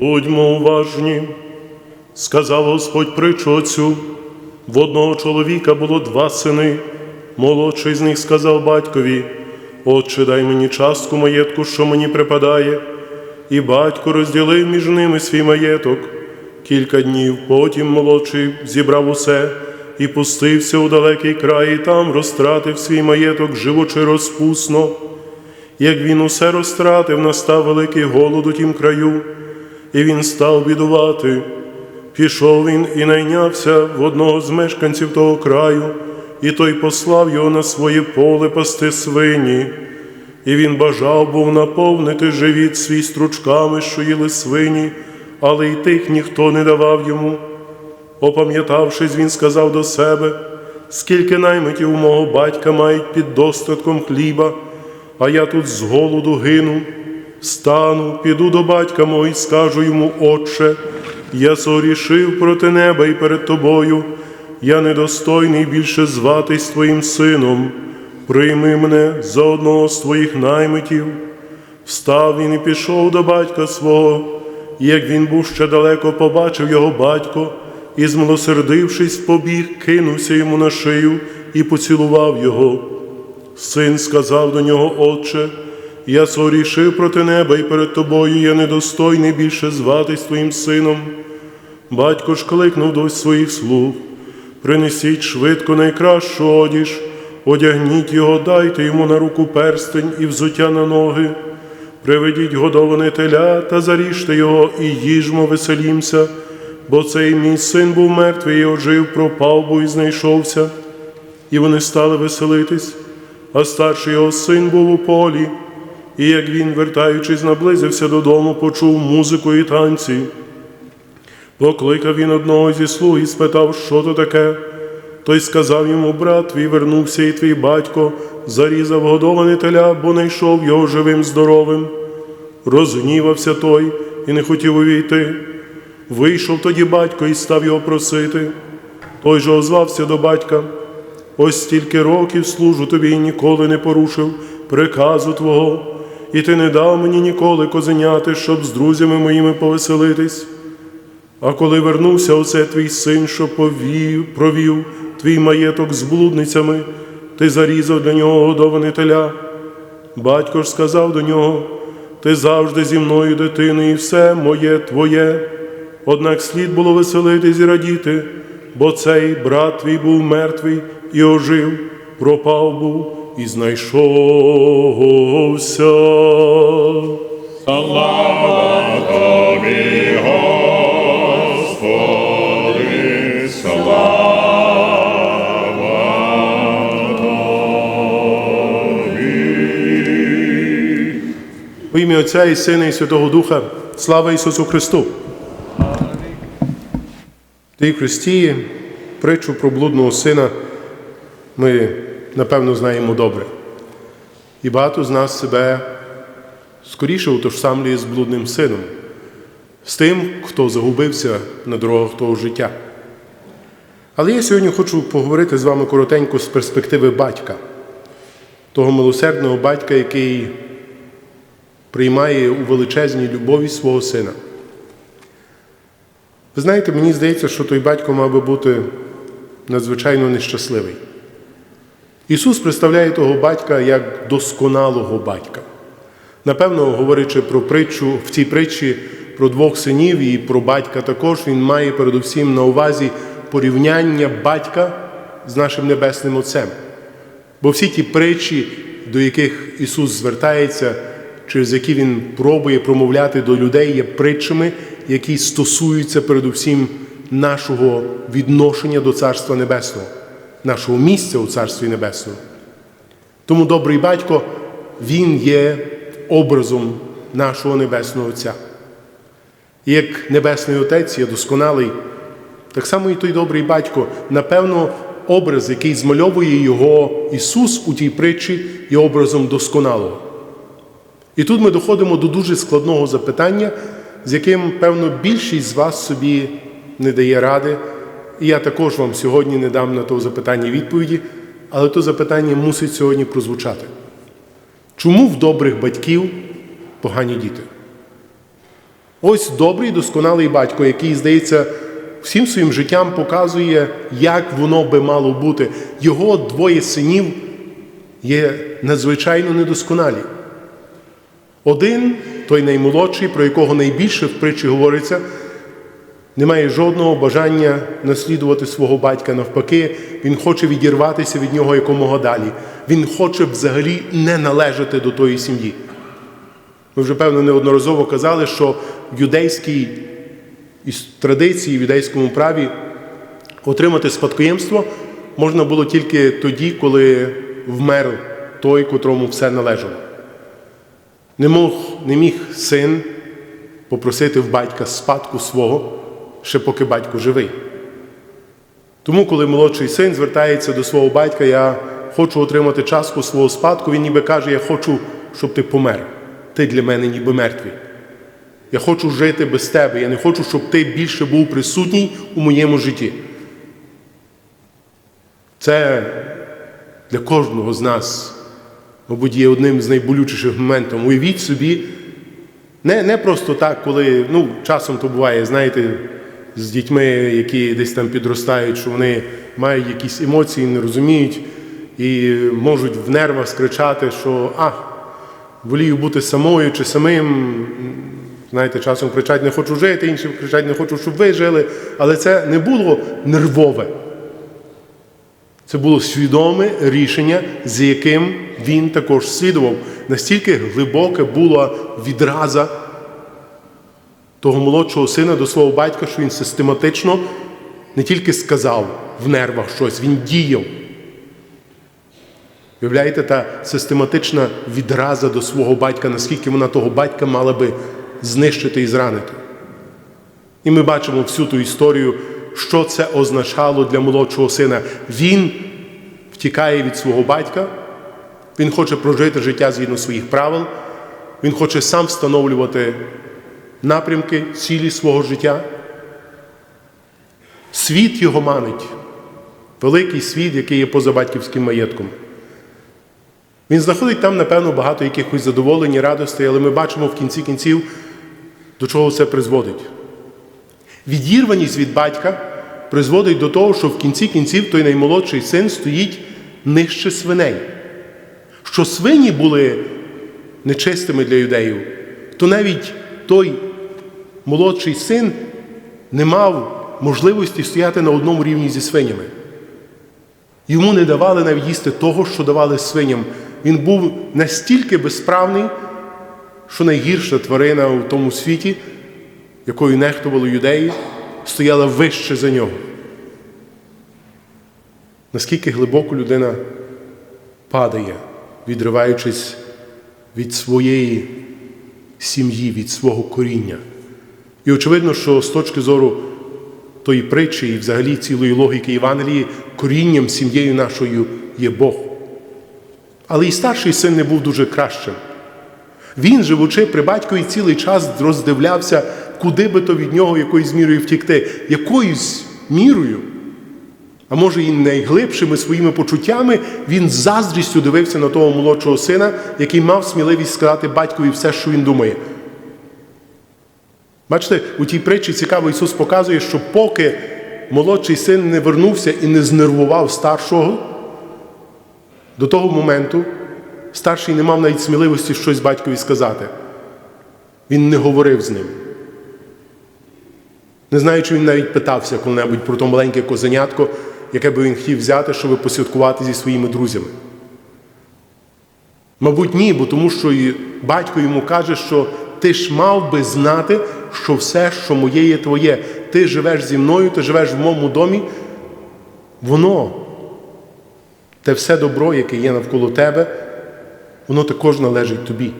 Будьмо уважні, сказав Господь притчу отцю. В одного чоловіка було два сини. Молодший з них сказав батькові: Отче, дай мені частку маєтку, що мені припадає. І батько розділив між ними свій маєток. Кілька днів потім молодший зібрав усе і пустився у далекий край, і там розтратив свій маєток, живучи розпусно. Як він усе розтратив, настав великий голод у тім краю, і він став бідувати. Пішов він і найнявся в одного з мешканців того краю, і той послав його на своє поле пасти свині. І він бажав був наповнити живіт свій стручками, що їли свині, але й тих ніхто не давав йому. Опам'ятавшись, він сказав до себе, скільки наймитів мого батька мають під достатком хліба, а я тут з голоду гину. Стану, піду до батька мого і скажу йому, Отче, я сорішив проти неба і перед тобою, я недостойний більше зватись твоїм сином. Прийми мене за одного з твоїх наймитів. Встав він і пішов до батька свого, і як він був ще далеко, побачив його батько, і, змилосердившись, побіг, кинувся йому на шию і поцілував його. Син сказав до нього, Отче, я сорішив проти неба і перед тобою я недостойний більше зватись твоїм сином. Батько ж кликнув до своїх слуг. Принесіть швидко найкращу одіж, одягніть його, дайте йому на руку перстень і взуття на ноги. Приведіть годоване теля та заріжте його і їжмо, веселімся, бо цей мій син був мертвий і ожив, пропав, бо і знайшовся. І вони стали веселитись, а старший його син був у полі, і як він, вертаючись, наблизився додому, почув музику і танці. Покликав він одного зі слуг і спитав, що то таке. Той сказав йому, брат твій вернувся, і твій батько зарізав годоване теля, бо не йшов його живим здоровим. Розгнівався той і не хотів увійти. Вийшов тоді батько і став його просити. Той же озвався до батька. Ось стільки років служу тобі і ніколи не порушив приказу Твого, і ти не дав мені ніколи козеняти, щоб з друзями моїми повеселитись. А коли вернувся оце твій син, що повів, провів твій маєток з блудницями, ти зарізав для нього годоване теля. Батько ж сказав до нього: Ти завжди зі мною, дитини, і все моє твоє. Однак слід було веселитись і радіти, бо цей брат твій був мертвий і ожив, пропав був і знайшовся. Слава тобі, Господи, слава тобі. В ім'я Отця і Сина і Святого Духа, слава Ісусу Христу! Тій Христі притчу про блудного сина ми, напевно, знаємо добре. І багато з нас себе скоріше утожсамлює з блудним сином, з тим, хто загубився на дорогах того життя. Але я сьогодні хочу поговорити з вами коротенько з перспективи батька, того милосердного батька, який приймає у величезній любові свого сина. Ви знаєте, мені здається, що той батько мав би бути надзвичайно нещасливий. Ісус представляє того батька як досконалого батька. Напевно, говорячи про притчу, в цій притчі про двох синів і про батька також, він має передусім на увазі порівняння батька з нашим Небесним Отцем. Бо всі ті притчі, до яких Ісус звертається, через які Він пробує промовляти до людей, є притчами, які стосуються передусім нашого відношення до Царства Небесного, нашого місця у Царстві Небесному. Тому добрий батько, Він є образом нашого Небесного Отця. І як Небесний Отець є досконалий, так само і той добрий батько, напевно, образ, який змальовує його Ісус у тій притчі, є образом досконалого. І тут ми доходимо до дуже складного запитання, з яким, певно, більшість з вас собі не дає ради. І я також вам сьогодні не дам на то запитання відповіді, але то запитання мусить сьогодні прозвучати. Чому в добрих батьків погані діти? Ось добрий, досконалий батько, який, здається, всім своїм життям показує, як воно би мало бути. Його двоє синів є надзвичайно недосконалі. Один, той наймолодший, про якого найбільше в притчі говориться, не має жодного бажання наслідувати свого батька. Навпаки, він хоче відірватися від нього якомога далі. Він хоче взагалі не належати до тої сім'ї. Ми вже певно неодноразово казали, що в юдейській традиції, в юдейському праві отримати спадкоємство можна було тільки тоді, коли вмер той, котрому все належало. Не мог, не міг син попросити в батька спадку свого, ще поки батько живий. Тому, коли молодший син звертається до свого батька, я хочу отримати частку свого спадку, він ніби каже, я хочу, щоб ти помер. Ти для мене ніби мертвий. Я хочу жити без тебе. Я не хочу, щоб ти більше був присутній у моєму житті. Це для кожного з нас, мабуть, є одним з найболючіших моментів. Уявіть собі, не, не просто так, коли ну, часом то буває, знаєте, з дітьми, які десь там підростають, що вони мають якісь емоції, не розуміють і можуть в нервах скричати, що а, волію бути самою чи самим. Знаєте, часом кричать не хочу жити, інші кричать не хочу, щоб ви жили. Але це не було нервове. Це було свідоме рішення, з яким він також слідував. Настільки глибоке була відраза того молодшого сина до свого батька, що він систематично не тільки сказав в нервах щось, він діяв. Виявляєте, та систематична відраза до свого батька, наскільки вона того батька мала би знищити і зранити. І ми бачимо всю ту історію, що це означало для молодшого сина. Він втікає від свого батька, він хоче прожити життя згідно своїх правил, він хоче сам встановлювати напрямки, цілі свого життя. Світ його манить, великий світ, який є поза батьківським маєтком. Він знаходить там, напевно, багато якихось задоволень і радостей, але ми бачимо в кінці кінців, до чого це призводить. Відірваність від батька призводить до того, що в кінці кінців той наймолодший син стоїть нижче свиней. Що свині були нечистими для юдеїв, то навіть той молодший син не мав можливості стояти на одному рівні зі свинями. Йому не давали навіть їсти того, що давали свиням. Він був настільки безправний, що найгірша тварина у тому світі, якою нехтували юдеї, стояла вище за нього. Наскільки глибоко людина падає, відриваючись від своєї сім'ї, від свого коріння. І очевидно, що з точки зору тої притчі і взагалі цілої логіки Євангелії, корінням сім'єю нашою є Бог. Але і старший син не був дуже кращим. Він, живучи при батькові, цілий час роздивлявся, куди би то від нього якоюсь мірою втікти, якоюсь мірою. А може, і найглибшими своїми почуттями він з заздрістю дивився на того молодшого сина, який мав сміливість сказати батькові все, що він думає. Бачите, у тій притчі цікаво Ісус показує, що поки молодший син не вернувся і не знервував старшого, до того моменту старший не мав навіть сміливості щось батькові сказати. Він не говорив з ним. Не знаю, чи він навіть питався коли-небудь про то маленьке козенятко, яке би він хотів взяти, щоб посвяткувати зі своїми друзями. Мабуть, ні, бо тому що і батько йому каже, що ти ж мав би знати, що все, що моє, є твоє. Ти живеш зі мною, ти живеш в моєму домі. Воно, те все добро, яке є навколо тебе, воно також належить тобі.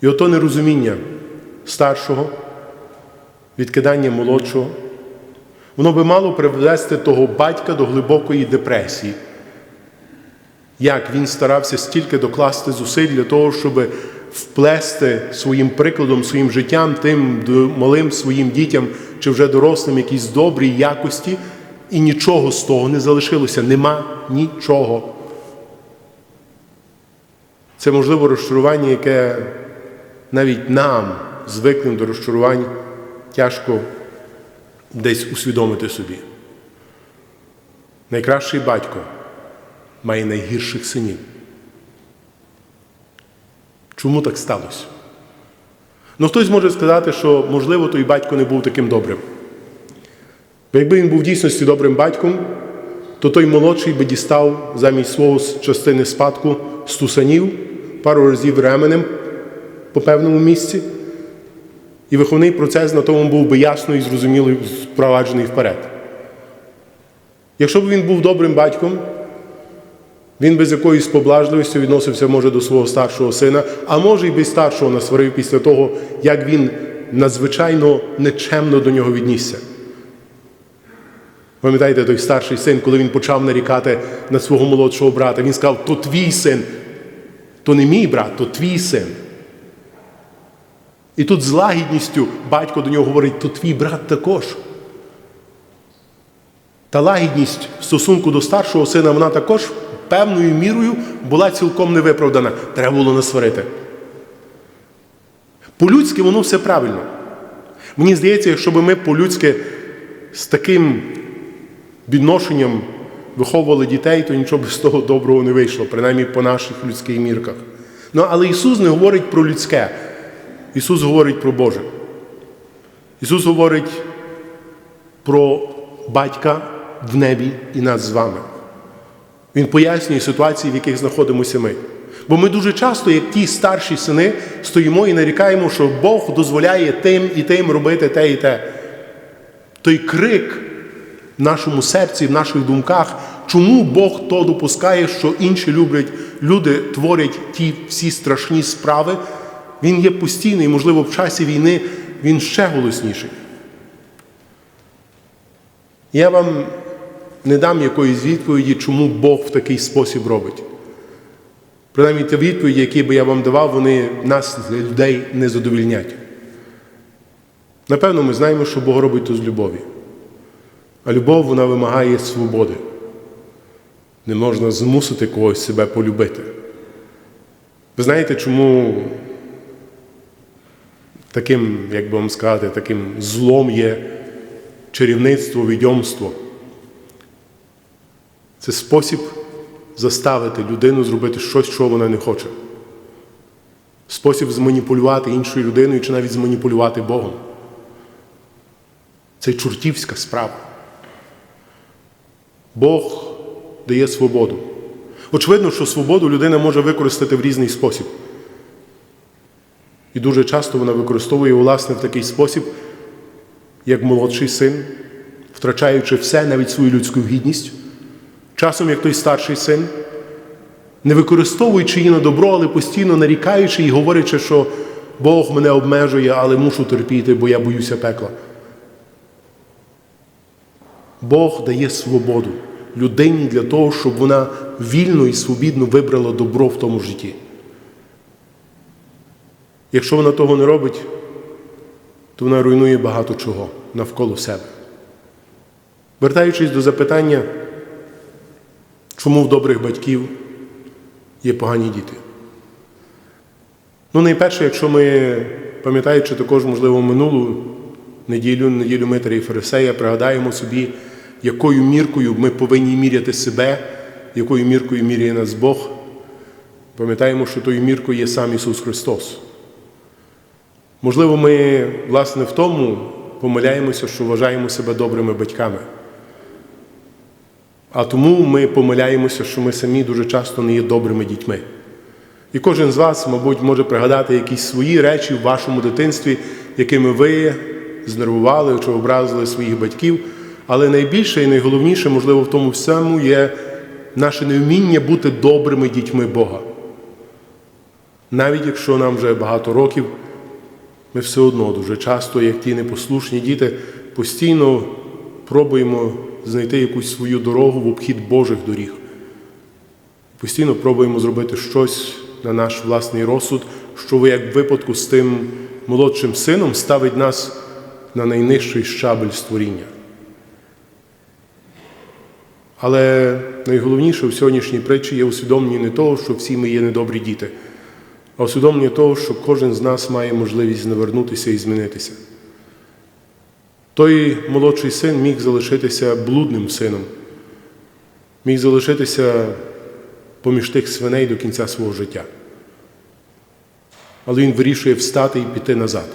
І ото нерозуміння старшого, відкидання молодшого, воно би мало привести того батька до глибокої депресії. Як він старався стільки докласти зусиль для того, щоб вплести своїм прикладом, своїм життям, тим малим своїм дітям чи вже дорослим якісь добрі якості, і нічого з того не залишилося. Нема нічого. Це можливо розчарування, яке навіть нам, звиклим до розчарувань, тяжко десь усвідомити собі. Найкращий батько має найгірших синів. Чому так сталося? Ну, хтось може сказати, що, можливо, той батько не був таким добрим. Бо якби він був в дійсності добрим батьком, то той молодший би дістав замість свого частини спадку стусанів пару разів ременем по певному місці, і виховний процес на тому був би ясно і зрозуміло впроваджений вперед. Якщо б він був добрим батьком, він без якоїсь поблажливості відносився, може, до свого старшого сина, а може, і без старшого насварив після того, як він надзвичайно нечемно до нього віднісся. Пам'ятаєте, той старший син, коли він почав нарікати на свого молодшого брата, він сказав, то твій син, то не мій брат, то твій син. І тут з лагідністю батько до нього говорить, то твій брат також. Та лагідність в стосунку до старшого сина, вона також певною мірою була цілком невиправдана. Треба було насварити. По-людськи воно все правильно. Мені здається, якщо б ми по-людськи з таким відношенням виховували дітей, то нічого б з того доброго не вийшло, принаймні по наших людських мірках. Ну, але Ісус не говорить про людське. Ісус говорить про Боже. Ісус говорить про батька в небі і нас з вами. Він пояснює ситуації, в яких знаходимося ми. Бо ми дуже часто, як ті старші сини, стоїмо і нарікаємо, що Бог дозволяє тим і тим робити те і те. Той крик в нашому серці, в наших думках, чому Бог то допускає, що інші люблять, люди творять ті всі страшні справи, він є постійний, можливо, в часі війни він ще голосніший. Я вам не дам якоїсь відповіді, чому Бог в такий спосіб робить. Принаймні, ті відповіді, які би я вам давав, вони нас, людей, не задовільнять. Напевно, ми знаємо, що Бог робить то з любові. А любов вона вимагає свободи. Не можна змусити когось себе полюбити. Ви знаєте, чому таким, як би вам сказати, таким злом є чарівництво, відьомство? Це спосіб заставити людину зробити щось, що вона не хоче. Спосіб зманіпулювати іншою людиною чи навіть зманіпулювати Богом. Це чортівська справа. Бог дає свободу. Очевидно, що свободу людина може використати в різний спосіб. І дуже часто вона використовує власне в такий спосіб, як молодший син, втрачаючи все, навіть свою людську гідність. Часом, як той старший син, не використовуючи її на добро, але постійно нарікаючи і говорячи, що Бог мене обмежує, але мушу терпіти, бо я боюся пекла. Бог дає свободу людині для того, щоб вона вільно і свобідно вибрала добро в тому житті. Якщо вона того не робить, то вона руйнує багато чого навколо себе. Вертаючись до запитання, чому в добрих батьків є погані діти? Ну, найперше, якщо ми, пам'ятаючи також, можливо, минулу неділю, неділю Митаря і Фарисея, пригадаємо собі, якою міркою ми повинні міряти себе, якою міркою міряє нас Бог. Пам'ятаємо, що тою міркою є сам Ісус Христос. Можливо, ми, власне, в тому помиляємося, що вважаємо себе добрими батьками. А тому ми помиляємося, що ми самі дуже часто не є добрими дітьми. І кожен з вас, мабуть, може пригадати якісь свої речі в вашому дитинстві, якими ви знервували чи образили своїх батьків. Але найбільше і найголовніше, можливо, в тому всьому є наше невміння бути добрими дітьми Бога. Навіть якщо нам вже багато років, ми все одно дуже часто, як ті непослушні діти, постійно пробуємо знайти якусь свою дорогу в обхід Божих доріг. Постійно пробуємо зробити щось на наш власний розсуд, що як в випадку з тим молодшим сином ставить нас на найнижчий щабель створіння. Але найголовніше в сьогоднішній притчі є усвідомлення не того, що всі ми є недобрі діти, а усвідомлення того, що кожен з нас має можливість навернутися і змінитися. Той молодший син міг залишитися блудним сином, міг залишитися поміж тих свиней до кінця свого життя. Але він вирішує встати і піти назад.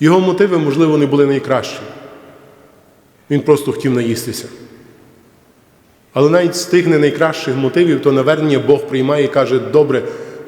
Його мотиви, можливо, не були найкращі. Він просто хотів наїстися. Але навіть з тих не найкращих мотивів, то навернення Бог приймає і каже: добре,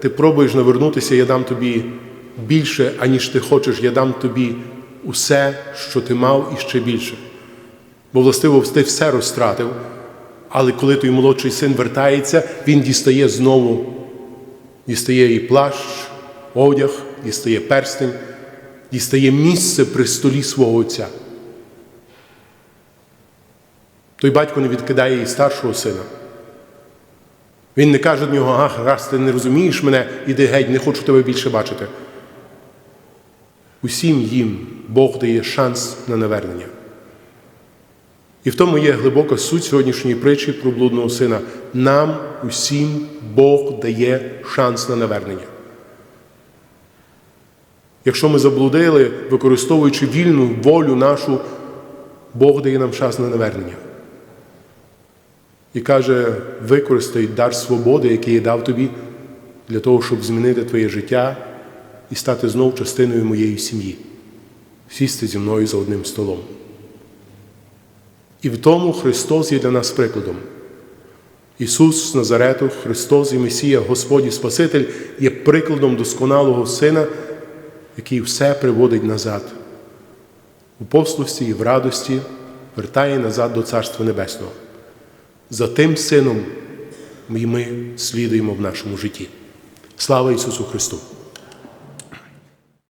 ти пробуєш навернутися, я дам тобі більше, аніж ти хочеш, я дам тобі усе, що ти мав, і ще більше. Бо, властиво, ти все розтратив, але коли той молодший син вертається, він дістає знову, дістає і плащ, одяг, дістає перстень, дістає місце при столі свого отця. Той батько не відкидає і старшого сина. Він не каже до нього, ах, раз ти не розумієш мене, іди геть, не хочу тебе більше бачити. Усім їм Бог дає шанс на навернення. І в тому є глибока суть сьогоднішньої притчі про блудного сина. Нам усім Бог дає шанс на навернення. Якщо ми заблудили, використовуючи вільну волю нашу, Бог дає нам шанс на навернення. І каже, використай дар свободи, який я дав тобі, для того, щоб змінити твоє життя і стати знов частиною моєї сім'ї, сісти зі мною за одним столом. І в тому Христос є для нас прикладом. Ісус з Назарету, Христос і Месія, Господь і Спаситель є прикладом досконалого Сина, який все приводить назад. У послусті і в радості вертає назад до Царства Небесного. За тим сином ми слідуємо в нашому житті. Слава Ісусу Христу!